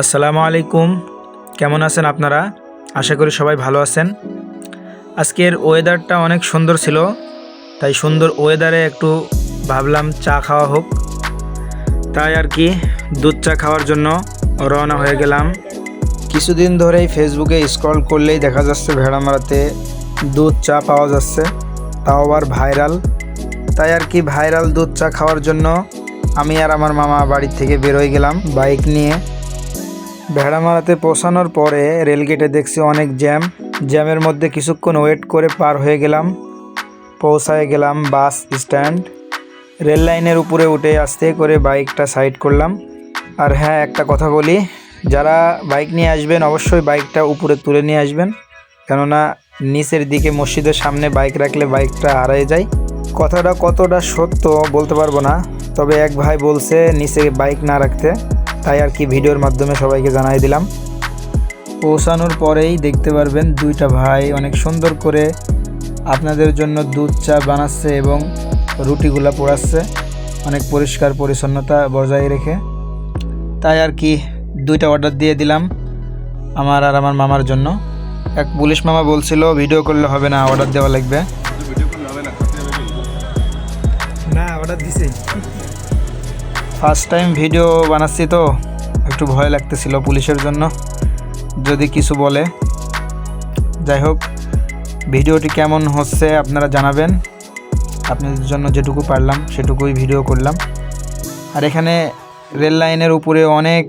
আসসালামু আলাইকুম। কেমন আছেন আপনারা? আশা করি সবাই ভালো আছেন। আজকের ওয়েদারটা অনেক সুন্দর ছিল, তাই সুন্দর ওয়েদারে একটু ভাবলাম চা খাওয়া হোক। তাই আর কি, দুধ চা খাওয়ার জন্য রওনা হয়ে গেলাম। কিছুদিন ধরেই ফেসবুকে স্ক্রল করলেই দেখা যাচ্ছে ভেড়ামারাতে দুধ চা পাওয়া যাচ্ছে, তাও আবার ভাইরাল তাই আর কি ভাইরাল দুধ চা খাওয়ার জন্য আমি আর আমার মামা বাড়ি থেকে বেরোয় গেলাম বাইক নিয়ে। ভেড়ামারাতে পৌঁছানোর পরে রেলগেটে দেখছি অনেক জ্যাম। জ্যামের মধ্যে কিছুক্ষণ ওয়েট করে পার হয়ে গেলাম, পৌঁছায় গেলাম বাস স্ট্যান্ড। রেল লাইনের উপরে উঠে আস্তে করে বাইকটা সাইড করলাম। আর হ্যাঁ একটা কথা বলি, যারা বাইক নিয়ে আসবেন অবশ্যই বাইকটা উপরে তুলে নিয়ে আসবেন। কেননা নিচের দিকে মসজিদের সামনে বাইক রাখলে বাইকটা হারিয়ে যায়। কথাটা কতটা সত্য বলতে পারব না, তবে এক ভাই বলছে নিচে বাইক না রাখতে। তাই আর কি ভিডিওর মাধ্যমে সবাইকে জানাই দিলাম। পৌঁছানোর পরেই দেখতে পারবেন দুইটা ভাই অনেক সুন্দর করে আপনাদের জন্য দুধ চা বানাচ্ছে এবং রুটিগুলা পোড়াচ্ছে। অনেক পরিষ্কার পরিচ্ছন্নতা বজায় রেখে। তাই আর কি দুইটা অর্ডার দিয়ে দিলাম আমার আর আমার মামার জন্য। এক পুলিশ মামা বলছিল ভিডিও করলে হবে না অর্ডার দেওয়া লাগবে। না অর্ডার দিছি। ফার্স্ট টাইম ভিডিও বানাচ্ছি তো, একটু ভয় লাগতেছিল পুলিশের জন্য। যদি কিছু বলে। যাই হোক, ভিডিওটি কেমন হচ্ছে আপনারা জানাবেন। আপনাদের জন্য যেটুকু পারলাম, সেটুকুই ভিডিও করলাম। আর এখানে রেল লাইনের উপরে অনেক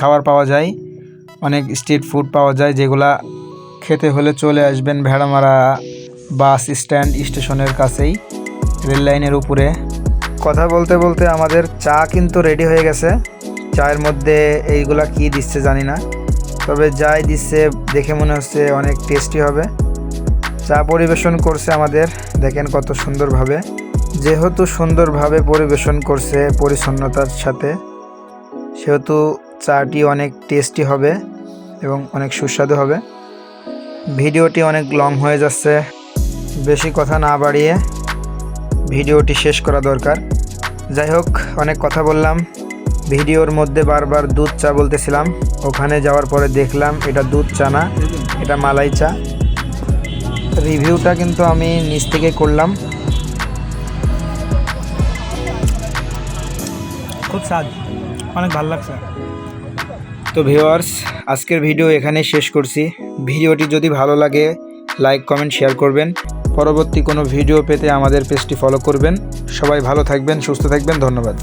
খাবার পাওয়া যায়, অনেক স্ট্রিট ফুড পাওয়া যায়, যেগুলা খেতে হলে চলে আসবেন ভেড়ামারা বাস স্ট্যান্ড স্টেশনের কাছেই, রেল লাইনের উপরে। কথা বলতে বলতে আমাদের চা কিন্তু রেডি হয়ে গেছে। চায়ের মধ্যে এইগুলা কি দিচ্ছে জানি না। তবে যাই দিচ্ছে, দেখে মনে হচ্ছে অনেক টেস্টি হবে। চা পরিবেশন করছে আমাদের, দেখেন কত সুন্দরভাবে। যেহেতু সুন্দরভাবে পরিবেশন করছে পরিচ্ছন্নতার সাথে, সেহেতু চাটি অনেক টেস্টি হবে এবং অনেক সুস্বাদু হবে। ভিডিওটি অনেক লং হয়ে যাচ্ছে। বেশি কথা না বাড়িয়ে ভিডিওটি শেষ করা দরকার। যাই হোক অনেক কথা বললাম। ভিডিওর মধ্যে বারবার দুধ চা বলতেছিলাম। ওখানে যাওয়ার পরে দেখলাম এটা দুধ চা না এটা মালাই চা। রিভিউটা কিন্তু আমি নিচ থেকে করলাম। খুব স্বাদ। অনেক ভালো লাগছে। তো ভিউয়ার্স আজকের ভিডিও এখানে শেষ করছি। ভিডিওটি যদি ভালো লাগে লাইক কমেন্ট শেয়ার করবেন। পরবর্তী কোনো ভিডিও পেতে আমাদের পেজটি ফলো করবেন। সবাই ভালো থাকবেন সুস্থ থাকবেন ধন্যবাদ।